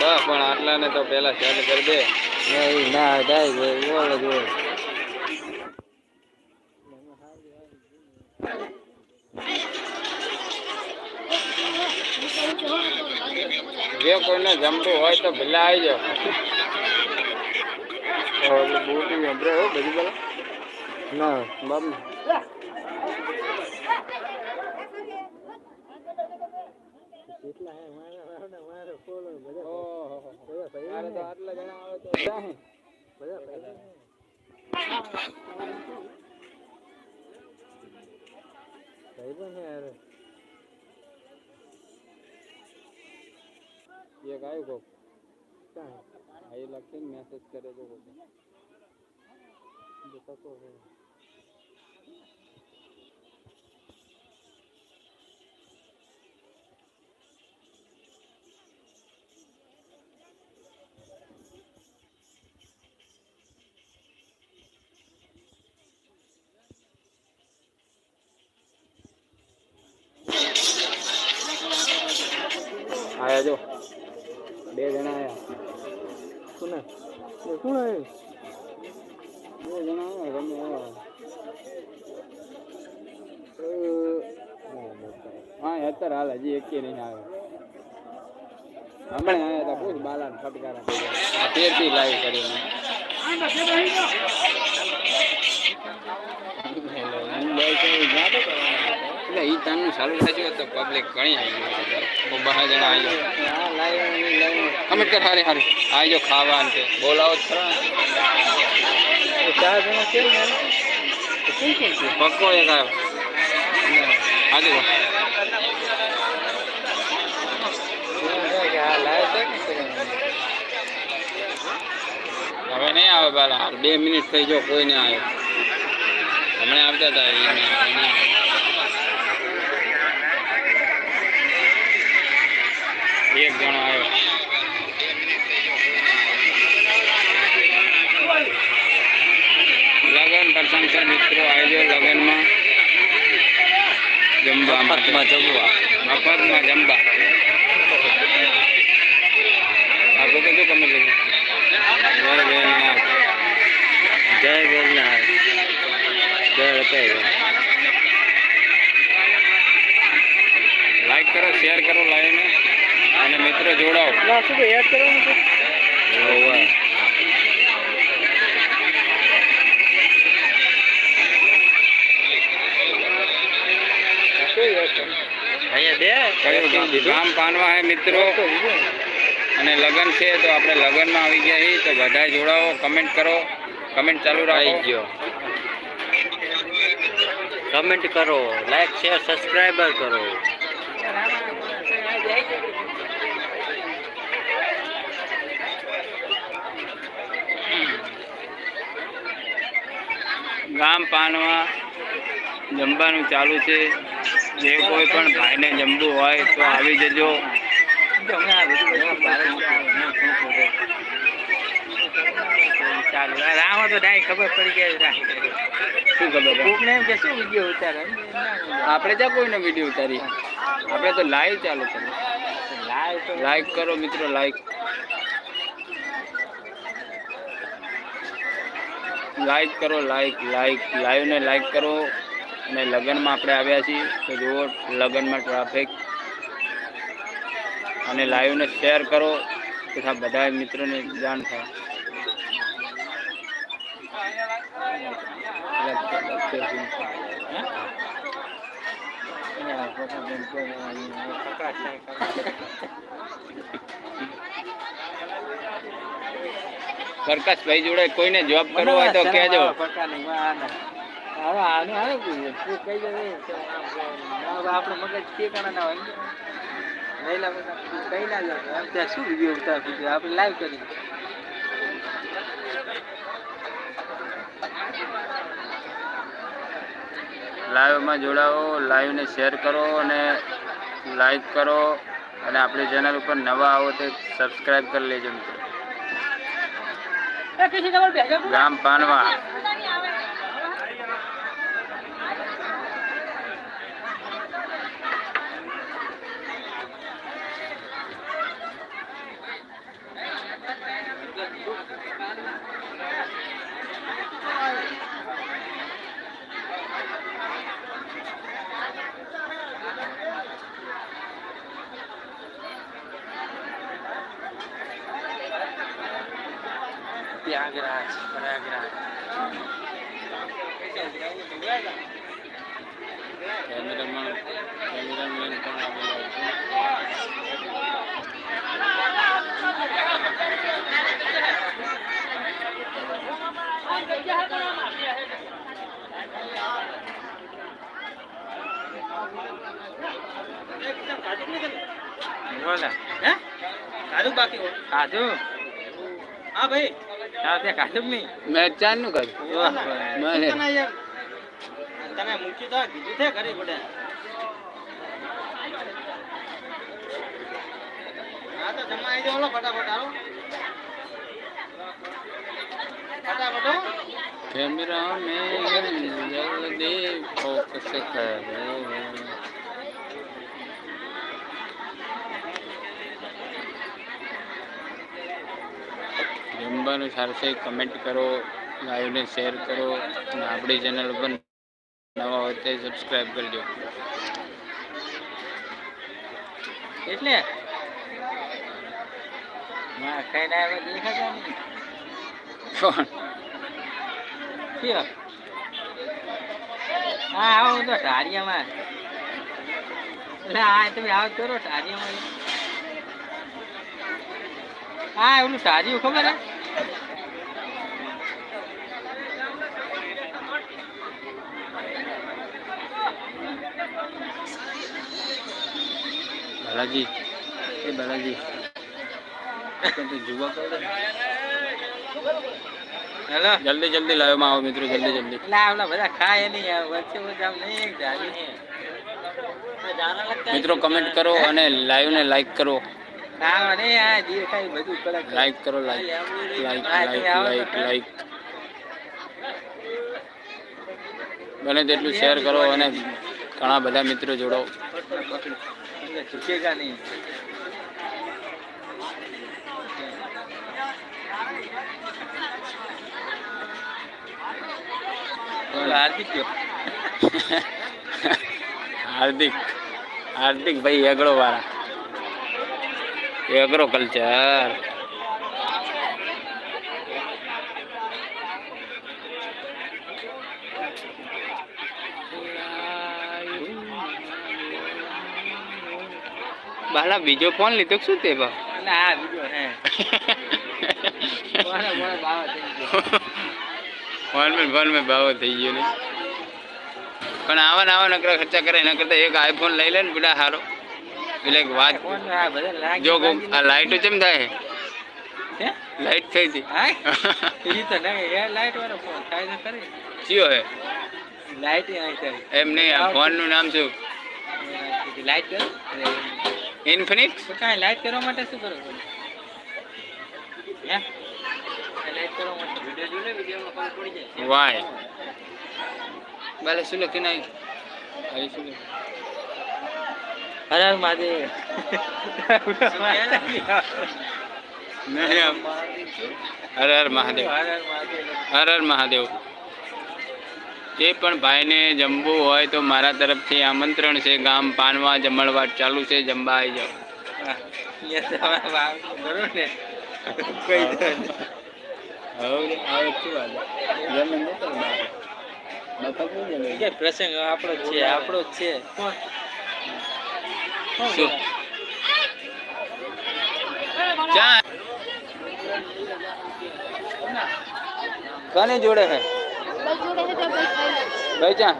બસ પણ આટલાને તો પેલા સેટ કરી દે. નહીં ના જાય ભાઈ જ હોય જે કોઈને જમતું હોય તો ભલે આવી જાઓ. બહુ બધી પેલા ના. બાબુ કેટલા હે મારા મારા મારા ફોલો બધા ઓહો બધા ભાઈ મારે તો આટલા જણા આવે તો જાય. બધા ભાઈ ભાઈ પણ હે યાર એક આવ્યું કોક. આ એ લખીને મેસેજ કરે તો કોક દેખાતો હે આયા જો બે જણા આયા કોને એ કોણ હે બે જણા આયા ગમે એવા હા અત્યારે હાલ હજી એકે નહીં આવે હમણાં આયા હતા પૂછ બાલાને ફટકારા થઈ ગયા આ તેરથી લાઈવ કરીને એટલે એ તાનું ચાલુ થયું તો પબ્લિક ઘણી આવી ગયું બહુ બહાર જણા આવી ગયો કમેન્ટ કર, હારે હારે. આવી જાઓ ખાવા અંતે બોલાવો જ ખરા. ચાર પક્કો એક આવ્યો ને હવે નહીં આવે પેલા બે મિનિટ થઈ જો કોઈ નહીં આવ્યો. હમણાં આવતા હતા ઈ નહીં આવે, ઈ નહીં આવે. એક જણો આવ્યો. લગન દર્શન છે મિત્રો આવજો લગનમાં જમવા મફતમાં જમવા. મફતમાં જમવા. આગળ શું તમે જય વેલનાથ જય વેલનાથ જય રતાઈ લાઈક કરો શેર કરો લાઈવ ને અને મિત્રો જોડાઓ. ના શું એડ કરવાનું છે? અહીંયા દે કયું ગામ? ગામ પાનવા હે મિત્રો. અને લગ્ન છે તો આપણે લગનમાં આવી ગયા છીએ તો બધા જોડાઓ કમેન્ટ કરો. કમેન્ટ ચાલુ રાખી. ગયો. કમેન્ટ કરો લાઈક શેર સબસ્ક્રાઈબર કરો. ગામ પાનવા જમવાનું ચાલુ છે. જે કોઈ પણ ભાઈને જમવું હોય તો આવી જજો. રામ તો ડાય ખબર પડી ગઈ શું ખબર? કોકને એમ કે શું વીડિયો ઉતારે આપણે ત્યાં કોઈને વીડિયો ઉતારી આપણે તો લાઈવ ચાલુ છે લાઈવ લાઈક કરો મિત્રો લાઈક લાઈક કરો લાઈક લાઈક લાઈવને લાઈક કરો. અને લગ્નમાં આપણે આવ્યા છીએ. તો જુઓ, લગ્નમાં ટ્રાફિક અને લાઈવને શેર કરો. તથા બધા મિત્રોને જાણ થાય. પ્રકાશભાઈ જોડે કોઈને જોબ કરવો હોય તો કહેજો. આપણે મગજ ઠેકાણા ના હોય વહેલા કઈ ના જાય એમ ત્યાં શું વીડિયો ઉતાર આપણે લાઈવ કરી લાઈવમાં જોડાઓ લાઈવને શેર કરો અને લાઈક કરો. અને આપણી ચેનલ ઉપર નવા આવો તે સબસ્ક્રાઈબ કરી લેજો મિત્રો. ગામ પાનવા પ્રયાગરાજ પ્રયાગરાજ કેમેરામાં કેમેરામેન પણ આવેલા છે બોલે. હે? ખાધું બાકી ખાધું હા ભાઈ. મેં ચારનું કર્યું તમે મૂકી દો કીધું છે ઘરે બધા હા મેં જલ્દી ફોકસ કરો. करो સારું છે. કમેન્ટ કરો લાઈવને શેર કરો અને આપણી ચેનલ ઉપર નવા હોય તે સબસ્ક્રાઈબ કરજો. એટલે? હા આવો હું તો ટારિયામાં એટલે હા તમે આવો કરો ટારિયામાં હા ઓલું ઢારિયું ખબર હે બાલાજી. એ બાલાજી. જોવા કરો હેલો. જલ્દી જલ્દી લાઈવમાં આવો મિત્રો જલ્દી જલ્દી. ઓલા બધા ખાય નહીં વચ્ચે આમ નહીં મિત્રો કમેન્ટ કરો અને લાઈવને લાઈક કરો. લાઈક કરો લાઈક લાઈક લાઈક લાઈક બને તેટલું શેર કરો અને ઘણા બધા મિત્રો જોડો. એટલે ઝુકેગા નહીં. હાર્દિક હાર્દિક હાર્દિક. ભાઈ એગડો વાળા. એગરો કલ્ચર બાલા બીજો ફોન લીધો શું તે બા ના બીજો હે. બાવા ફોન મેં ફોન में ભાવ થઈ ગયો ને. પણ આવા ને આવા નકરા ખર્ચા કરે એના કરતા એક આઈફોન લઈ લે ને પેલા હારો. એટલે વાત જો આ લાઈટો કેમ થાય? લાઈટ થઈ હતી હા ઈ તો નહીં લાઈટ વાળો ફોન થાય તો ખરી કયો હે? લાઈટ એમ નહીં આ ફોનનું નામ શું? લાઈટ કરો ઇન્ફિનિક્સ કાંઈ લાઈટ કરવા માટે શું કરવું પડે? હે? લાઈટ કરવા માટે? વિડિયો જોઈને વિડિયોમાં ખબર પડી જાય. વાય બાલે શું લખી નાખ શું હર મહાદેવ નહીં હર હર મહાદેવ. હર હર મહાદેવ. જે પણ ભાઈને જમવું હોય તો મારા તરફથી આમંત્રણ છે. ગામ પાનવા જમણવાટ ચાલુ છે. જમવા આવી જાઓ પ્રસંગ આપણો છે આપણો જ છે. કોની જોડે હે? ભાઈ ચા